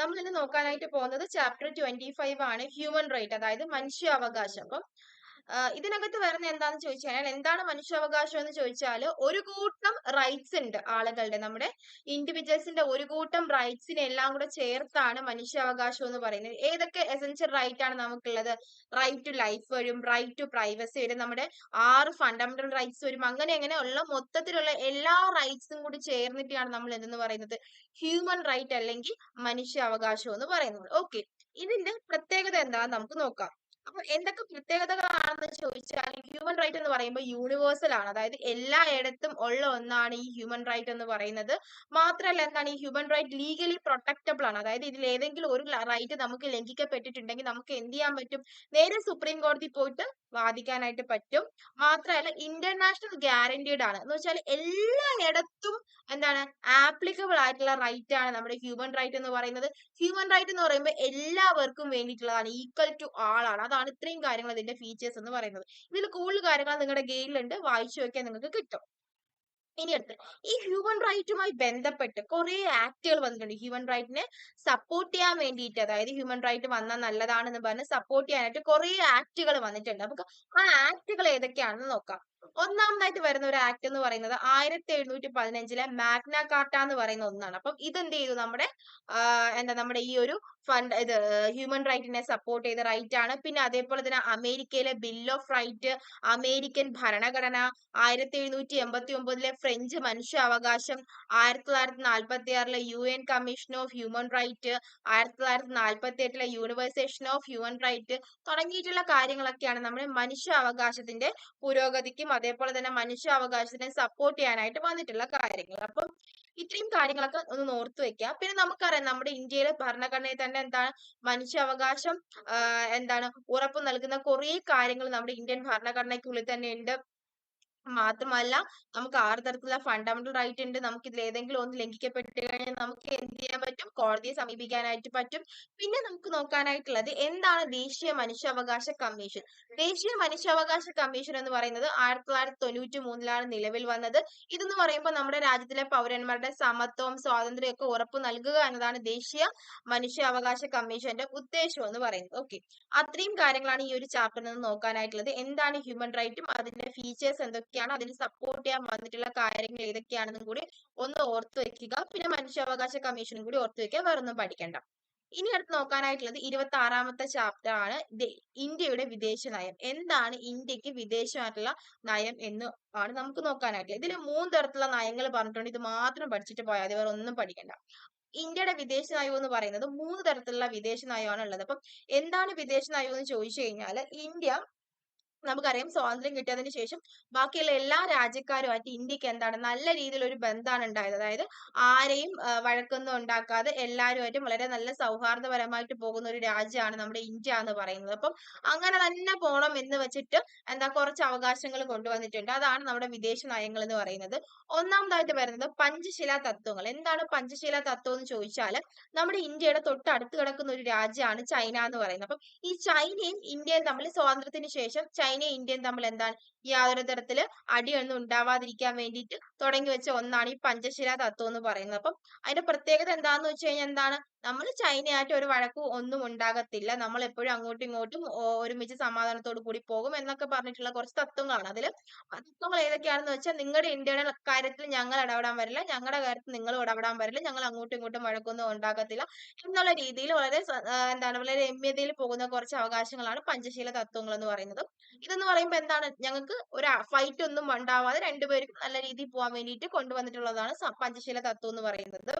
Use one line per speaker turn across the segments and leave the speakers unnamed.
നമ്മൾ ഇന്ന് നോക്കാനായിട്ട് പോകുന്നത് ചാപ്റ്റർ ട്വന്റി ഫൈവ് ആണ് ഹ്യൂമൻ റൈറ്റ് അതായത് മനുഷ്യാവകാശം. അപ്പം ഇതിനകത്ത് വരുന്ന എന്താണെന്ന് ചോദിച്ചു കഴിഞ്ഞാൽ എന്താണ് മനുഷ്യാവകാശം എന്ന് ചോദിച്ചാൽ ഒരു കൂട്ടം റൈറ്റ്സ് ഉണ്ട് ആളുകളുടെ. നമ്മുടെ ഇൻഡിവിജ്വൽസിന്റെ ഒരു കൂട്ടം റൈറ്റ്സിനെ എല്ലാം കൂടെ ചേർത്താണ് മനുഷ്യാവകാശം എന്ന് പറയുന്നത്. ഏതൊക്കെ എസെൻഷ്യൽ റൈറ്റ് ആണ് നമുക്കുള്ളത്? റൈറ്റ് ടു ലൈഫ് വരും റൈറ്റ് ടു പ്രൈവസി വരും നമ്മുടെ ആറ് ഫണ്ടമെന്റൽ റൈറ്റ്സ് വരും. അങ്ങനെ അങ്ങനെ ഉള്ള മൊത്തത്തിലുള്ള എല്ലാ റൈറ്റ്സും കൂടി ചേർന്നിട്ടാണ് നമ്മൾ എന്തെന്ന് പറയുന്നത്? ഹ്യൂമൻ റൈറ്റ് അല്ലെങ്കിൽ മനുഷ്യാവകാശം എന്ന് പറയുന്നത്. ഓക്കെ ഇതിന്റെ പ്രത്യേകത എന്താണെന്ന് നമുക്ക് നോക്കാം. അപ്പൊ എന്തൊക്കെ പ്രത്യേകതകളാണെന്ന് ചോദിച്ചാൽ ഹ്യൂമൻ റൈറ്റ് എന്ന് പറയുമ്പോൾ യൂണിവേഴ്സൽ ആണ്. അതായത് എല്ലായിടത്തും ഉള്ള ഒന്നാണ് ഈ ഹ്യൂമൻ റൈറ്റ് എന്ന് പറയുന്നത്. മാത്രമല്ല എന്താണ്? ഈ ഹ്യൂമൻ റൈറ്റ് ലീഗലി പ്രൊട്ടക്റ്റബിൾ ആണ്. അതായത് ഇതിൽ ഏതെങ്കിലും ഒരു റൈറ്റ് നമുക്ക് ലംഘിക്കപ്പെട്ടിട്ടുണ്ടെങ്കിൽ നമുക്ക് എന്ത് ചെയ്യാൻ പറ്റും? നേരെ സുപ്രീം കോടതി പോയിട്ട് വാദിക്കാനായിട്ട് പറ്റും. മാത്രമല്ല ഇന്റർനാഷണൽ ഗ്യാരണ്ടീഡ് ആണ്. എന്ന് വെച്ചാൽ എല്ലായിടത്തും എന്താണ്? ആപ്ലിക്കബിൾ ആയിട്ടുള്ള റൈറ്റ് ആണ് നമ്മുടെ ഹ്യൂമൻ റൈറ്റ് എന്ന് പറയുന്നത്. ഹ്യൂമൻ റൈറ്റ് എന്ന് പറയുമ്പോൾ എല്ലാവർക്കും വേണ്ടിയിട്ടുള്ളതാണ്. ഈക്വൽ ടു ആൾ ആണ്. അതാണ് ഇത്രയും കാര്യങ്ങൾ ഇതിന്റെ ഫീച്ചേഴ്സ് എന്ന് പറയുന്നത്. ഇതിൽ കൂടുതൽ കാര്യങ്ങൾ നിങ്ങളുടെ ഗെയിലുണ്ട് വായിച്ചു നോക്കിയാൽ നിങ്ങൾക്ക് കിട്ടും. ഇനി അടുത്ത്. ഈ ഹ്യൂമൻ റൈറ്റുമായി ബന്ധപ്പെട്ട് കുറെ ആക്ടുകൾ വന്നിട്ടുണ്ട്. ഹ്യൂമൻ റൈറ്റിനെ സപ്പോർട്ട് ചെയ്യാൻ വേണ്ടിയിട്ട് അതായത് ഹ്യൂമൻ റൈറ്റ് വന്നാൽ നല്ലതാണെന്ന് പറഞ്ഞ് സപ്പോർട്ട് ചെയ്യാനായിട്ട് കുറെ ആക്ടുകൾ വന്നിട്ടുണ്ട്. നമുക്ക് ആ ആക്ടുകൾ ഏതൊക്കെയാണെന്ന് നോക്കാം. ഒന്നാമതായിട്ട് വരുന്ന ഒരു ആക്ട് എന്ന് പറയുന്നത് ആയിരത്തി എഴുന്നൂറ്റി പതിനഞ്ചിലെ മാഗ്ന കാർട്ട എന്ന് പറയുന്ന ഒന്നാണ്. അപ്പം ഇതെന്ത് ചെയ്തു? നമ്മുടെ എന്താ നമ്മുടെ ഈ ഒരു ഫണ്ട് ഇത് ഹ്യൂമൻ റൈറ്റിനെ സപ്പോർട്ട് ചെയ്ത റൈറ്റ് ആണ്. പിന്നെ അതേപോലെ തന്നെ അമേരിക്കയിലെ ബിൽ ഓഫ് റൈറ്റ് അമേരിക്കൻ ഭരണഘടന ആയിരത്തി എഴുന്നൂറ്റി എൺപത്തി ഒമ്പതിലെ ഫ്രഞ്ച് മനുഷ്യാവകാശം ആയിരത്തി തൊള്ളായിരത്തി നാൽപ്പത്തി ആറിലെ U N commission of human right ആയിരത്തി തൊള്ളായിരത്തി നാൽപ്പത്തി എട്ടിലെ യൂണിവേഴ്സേഷൻ ഓഫ് ഹ്യൂമൻ റൈറ്റ് തുടങ്ങിയിട്ടുള്ള കാര്യങ്ങളൊക്കെയാണ് നമ്മുടെ മനുഷ്യാവകാശത്തിന്റെ പുരോഗതിക്കും അതേപോലെ തന്നെ മനുഷ്യാവകാശത്തിനെ സപ്പോർട്ട് ചെയ്യാനായിട്ട് വന്നിട്ടുള്ള കാര്യങ്ങൾ. അപ്പം ഇത്രയും കാര്യങ്ങളൊക്കെ ഒന്ന് ഓർത്തു വെക്കുക പിന്നെ നമുക്കറിയാം നമ്മുടെ ഇന്ത്യയിലെ ഭരണഘടനയിൽ തന്നെ എന്താണ് മനുഷ്യാവകാശം എന്താണ് ഉറപ്പ് നൽകുന്ന കുറേ കാര്യങ്ങൾ നമ്മുടെ ഇന്ത്യൻ ഭരണഘടനയ്ക്കുള്ളിൽ തന്നെ ഉണ്ട്. മാത്രമല്ല നമുക്ക് ആറ് തരത്തിലുള്ള ഫണ്ടമെന്റൽ റൈറ്റ് ഉണ്ട്. നമുക്ക് ഇതിൽ ഏതെങ്കിലും ഒന്ന് ലംഘിക്കപ്പെട്ട് കഴിഞ്ഞാൽ നമുക്ക് എന്ത് ചെയ്യാൻ പറ്റും? കോടതിയെ സമീപിക്കാനായിട്ട് പറ്റും. പിന്നെ നമുക്ക് നോക്കാനായിട്ടുള്ളത് എന്താണ് ദേശീയ മനുഷ്യാവകാശ കമ്മീഷൻ? ദേശീയ മനുഷ്യാവകാശ കമ്മീഷൻ എന്ന് പറയുന്നത് ആയിരത്തി തൊള്ളായിരത്തി തൊണ്ണൂറ്റി മൂന്നിലാണ് നിലവിൽ വന്നത്. ഇതെന്ന് പറയുമ്പോൾ നമ്മുടെ രാജ്യത്തിലെ പൗരന്മാരുടെ സമത്വവും സ്വാതന്ത്ര്യവും ഒക്കെ ഉറപ്പ് നൽകുക എന്നതാണ് ദേശീയ മനുഷ്യാവകാശ കമ്മീഷന്റെ ഉദ്ദേശം എന്ന് പറയുന്നത്. ഓക്കെ. അത്രയും കാര്യങ്ങളാണ് ഈ ഒരു ചാപ്റ്ററിൽ നിന്ന് നോക്കാനായിട്ടുള്ളത്. എന്താണ് ഹ്യൂമൻ റൈറ്റും അതിന്റെ ഫീച്ചേഴ്സ് എന്തൊക്കെയാണ് അതിന് സപ്പോർട്ട് ചെയ്യാൻ വന്നിട്ടുള്ള കാര്യങ്ങൾ ഏതൊക്കെയാണെന്നും കൂടി ഒന്ന് ഓർത്തു വെക്കുക. പിന്നെ മനുഷ്യാവകാശ കമ്മീഷനും കൂടി ഓർത്തു വെക്കുക. വേറെ ഒന്നും പഠിക്കണ്ട. ഇനി അടുത്ത് നോക്കാനായിട്ടുള്ളത് ഇരുപത്തി ആറാമത്തെ ചാപ്റ്റർ ആണ് ഇന്ത്യയുടെ വിദേശ നയം. എന്താണ് ഇന്ത്യയ്ക്ക് വിദേശമായിട്ടുള്ള നയം എന്ന് ആണ് നമുക്ക് നോക്കാനായിട്ടുള്ളത്. ഇതിൽ മൂന്ന് തരത്തിലുള്ള നയങ്ങൾ പറഞ്ഞിട്ടുണ്ട്. ഇത് മാത്രം പഠിച്ചിട്ട് പോയാൽ വേറെ ഒന്നും പഠിക്കണ്ട. ഇന്ത്യയുടെ വിദേശ നയം എന്ന് പറയുന്നത് മൂന്ന് തരത്തിലുള്ള വിദേശ നയമാണ് ഉള്ളത്. അപ്പം എന്താണ് വിദേശ നയം എന്ന് ചോദിച്ചു കഴിഞ്ഞാൽ ഇന്ത്യ നമുക്കറിയാം സ്വാതന്ത്ര്യം കിട്ടിയതിന് ശേഷം ബാക്കിയുള്ള എല്ലാ രാജ്യക്കാരുമായിട്ട് ഇന്ത്യയ്ക്ക് എന്താണ് നല്ല രീതിയിൽ ഒരു ബന്ധമാണ് ഉണ്ടായത്. അതായത് ആരെയും വഴക്കൊന്നും ഉണ്ടാക്കാതെ എല്ലാവരുമായിട്ടും വളരെ നല്ല സൗഹാർദ്ദപരമായിട്ട് പോകുന്ന ഒരു രാജ്യമാണ് നമ്മുടെ ഇന്ത്യ എന്ന് പറയുന്നത്. അപ്പം അങ്ങനെ തന്നെ പോണം എന്ന് വെച്ചിട്ട് എന്താ കുറച്ച് അവകാശങ്ങൾ കൊണ്ടുവന്നിട്ടുണ്ട്. അതാണ് നമ്മുടെ വിദേശ നയങ്ങൾ എന്ന് പറയുന്നത്. ഒന്നാമതായിട്ട് വരുന്നത് പഞ്ചശില തത്വങ്ങൾ. എന്താണ് പഞ്ചശില തത്വം എന്ന് ചോദിച്ചാൽ നമ്മുടെ ഇന്ത്യയുടെ തൊട്ടടുത്ത് കിടക്കുന്ന ഒരു രാജ്യമാണ് ചൈന എന്ന് പറയുന്നത്. അപ്പം ഈ ചൈനയും ഇന്ത്യയും തമ്മിൽ സ്വാതന്ത്ര്യത്തിന് ശേഷം ചൈനയും ഇന്ത്യയും തമ്മിൽ എന്താണ് യാതൊരു തരത്തിൽ അടിയൊന്നും ഉണ്ടാവാതിരിക്കാൻ വേണ്ടിയിട്ട് തുടങ്ങി വെച്ച ഒന്നാണ് ഈ പഞ്ചശീല തത്വം എന്ന് പറയുന്നത്. അപ്പം അതിന്റെ പ്രത്യേകത എന്താന്ന് വെച്ച് കഴിഞ്ഞാൽ എന്താണ്? നമ്മൾ ചൈനയായിട്ട് ഒരു വഴക്കും ഒന്നും ഉണ്ടാകത്തില്ല. നമ്മൾ എപ്പോഴും അങ്ങോട്ടും ഇങ്ങോട്ടും ഒരുമിച്ച് സമാധാനത്തോടു കൂടി പോകും എന്നൊക്കെ പറഞ്ഞിട്ടുള്ള കുറച്ച് തത്വങ്ങളാണ്. അതിൽ തത്വങ്ങൾ ഏതൊക്കെയാണെന്ന് വെച്ചാൽ നിങ്ങളുടെ ഇന്ത്യയുടെ കാര്യത്തിൽ ഞങ്ങൾ ഇടപെടാൻ വരില്ല. ഞങ്ങളുടെ കാര്യത്തിൽ നിങ്ങൾ ഇടപെടാൻ വരില്ല. ഞങ്ങൾ അങ്ങോട്ടും ഇങ്ങോട്ടും വഴക്കൊന്നും ഉണ്ടാക്കത്തില്ല എന്നുള്ള രീതിയിൽ വളരെ എന്താണ് വളരെ രമ്യതയിൽ പോകുന്ന കുറച്ച് അവകാശങ്ങളാണ് പഞ്ചശീല തത്വങ്ങൾ എന്ന് പറയുന്നത്. ഇതെന്ന് പറയുമ്പോൾ എന്താണ്? ഞങ്ങൾക്ക് ഒരു ഫൈറ്റ് ഒന്നും ഉണ്ടാവാതെ രണ്ടുപേർക്കും നല്ല രീതിയിൽ പോകാൻ വേണ്ടിയിട്ട് കൊണ്ടുവന്നിട്ടുള്ളതാണ് പഞ്ചശീല തത്വം എന്ന് പറയുന്നത്.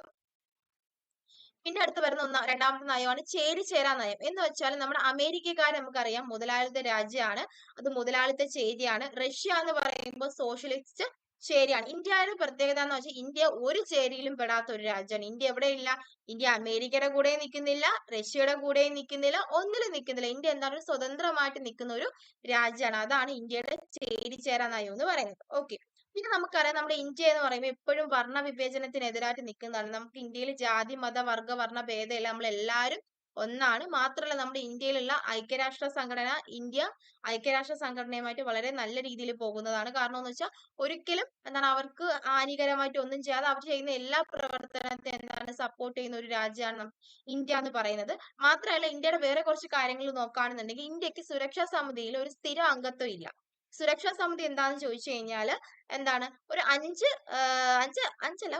പിന്നെ അടുത്ത് വരുന്ന ഒന്ന രണ്ടാമത്തെ നയമാണ് ചേരി ചേരാ നയം. എന്ന് വെച്ചാൽ നമ്മുടെ അമേരിക്കക്കാർ നമുക്കറിയാം മുതലാളിത്ത രാജ്യമാണ്. അത് മുതലാളിത്ത ചേരിയാണ്. റഷ്യ എന്ന് പറയുമ്പോൾ സോഷ്യലിസ്റ്റ് ചേരിയാണ് ഇന്ത്യയുടെ പ്രത്യേകത എന്ന് വെച്ചാൽ ഇന്ത്യ ഒരു ചേരിയിലും പെടാത്ത ഒരു രാജ്യമാണ്. ഇന്ത്യ എവിടെയില്ല. ഇന്ത്യ അമേരിക്കയുടെ കൂടെ നിൽക്കുന്നില്ല റഷ്യയുടെ കൂടെ നിൽക്കുന്നില്ല ഒന്നിലും നിൽക്കുന്നില്ല ഇന്ത്യ എന്താണ് സ്വതന്ത്രമായിട്ട് നിൽക്കുന്ന ഒരു രാജ്യമാണ്. അതാണ് ഇന്ത്യയുടെ ചേരി ചേരാ നയം എന്ന് പറയുന്നത്. ഓക്കെ പിന്നെ നമുക്കറിയാം നമ്മുടെ ഇന്ത്യ എന്ന് പറയുമ്പോൾ എപ്പോഴും വർണ വിവേചനത്തിനെതിരായിട്ട് നിൽക്കുന്നതാണ് നമുക്ക് ഇന്ത്യയിൽ ജാതി മത വർഗ വർണ ഭേദമില്ല നമ്മൾ എല്ലാവരും ഒന്നാണ്. മാത്രമല്ല നമ്മുടെ ഇന്ത്യയിലുള്ള ഐക്യരാഷ്ട്ര സംഘടന ഇന്ത്യ ഐക്യരാഷ്ട്ര സംഘടനയുമായിട്ട് വളരെ നല്ല രീതിയിൽ പോകുന്നതാണ്. കാരണം എന്ന് വെച്ചാൽ ഒരിക്കലും എന്താണ് അവർക്ക് ഹാനികരമായിട്ട് ഒന്നും ചെയ്യാതെ അവർ ചെയ്യുന്ന എല്ലാ പ്രവർത്തനത്തെ എന്താണ് സപ്പോർട്ട് ചെയ്യുന്ന ഒരു രാജ്യമാണ് ഇന്ത്യ എന്ന് പറയുന്നത്. മാത്രമല്ല ഇന്ത്യയുടെ വേറെ കുറച്ച് കാര്യങ്ങൾ നോക്കുകയാണെന്നുണ്ടെങ്കിൽ ഇന്ത്യയ്ക്ക് സുരക്ഷാ സമിതിയിൽ ഒരു സ്ഥിര അംഗത്വം ഇല്ല. സുരക്ഷാ സമിതി എന്താണെന്ന് ചോദിച്ചു കഴിഞ്ഞാൽ എന്താണ് ഒരു അഞ്ച് അഞ്ച് അഞ്ചല്ല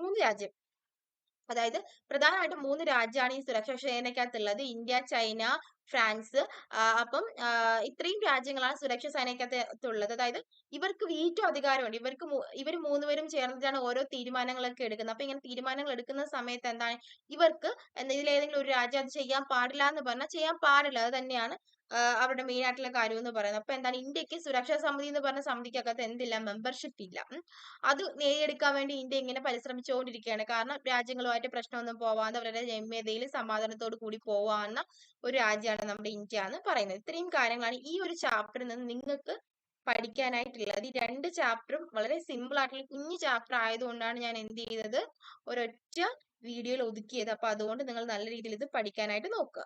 മൂന്ന് രാജ്യം. അതായത് പ്രധാനമായിട്ടും മൂന്ന് രാജ്യമാണ് ഈ സുരക്ഷാ സേനയ്ക്കകത്തുള്ളത് ഇന്ത്യ ചൈന ഫ്രാൻസ്. അപ്പം ഇത്രയും രാജ്യങ്ങളാണ് സുരക്ഷാ സേനയ്ക്കകത്തുള്ളത് അതായത് ഇവർക്ക് വീറ്റോ അധികാരമുണ്ട്. ഇവർക്ക് ഇവർ മൂന്നുപേരും ചേർന്നിട്ടാണ് ഓരോ തീരുമാനങ്ങളൊക്കെ എടുക്കുന്നത്. അപ്പൊ ഇങ്ങനെ തീരുമാനങ്ങൾ എടുക്കുന്ന സമയത്ത് എന്താണ്? ഇവർക്ക് ഇതിലേതെങ്കിലും ഒരു രാജ്യം അത് ചെയ്യാൻ പാടില്ല എന്ന് പറഞ്ഞാൽ ചെയ്യാൻ പാടില്ല. അത് തന്നെയാണ് അവരുടെ മെയിൻ ആയിട്ടുള്ള കാര്യം എന്ന് പറയുന്നത്. അപ്പൊ എന്താണ്? ഇന്ത്യയ്ക്ക് സുരക്ഷാ സമിതി എന്ന് പറഞ്ഞ സമിതിക്കകത്ത് എന്തില്ല? മെമ്പർഷിപ്പ് ഇല്ല. അത് നേടിയെടുക്കാൻ വേണ്ടി ഇന്ത്യ ഇങ്ങനെ പരിശ്രമിച്ചുകൊണ്ടിരിക്കുകയാണ്. കാരണം രാജ്യങ്ങളുമായിട്ട് പ്രശ്നമൊന്നും പോവാതെ അവരുടെ രമ്യതയിൽ സമാധാനത്തോടു കൂടി പോവാവുന്ന ഒരു രാജ്യമാണ് നമ്മുടെ ഇന്ത്യ എന്ന് പറയുന്നത്. ഇത്രയും കാര്യങ്ങളാണ് ഈ ഒരു ചാപ്റ്ററിൽ നിന്ന് നിങ്ങൾക്ക് പഠിക്കാനായിട്ടുള്ളത്. ഈ രണ്ട് ചാപ്റ്ററും വളരെ സിമ്പിൾ ആയിട്ടുള്ള കുഞ്ഞു ചാപ്റ്റർ ആയതുകൊണ്ടാണ് ഞാൻ എന്ത് ചെയ്തത്? ഒരൊറ്റ വീഡിയോയിൽ ഒതുക്കിയത്. അപ്പൊ അതുകൊണ്ട് നിങ്ങൾ നല്ല രീതിയിൽ ഇത് പഠിക്കാനായിട്ട് നോക്കുക.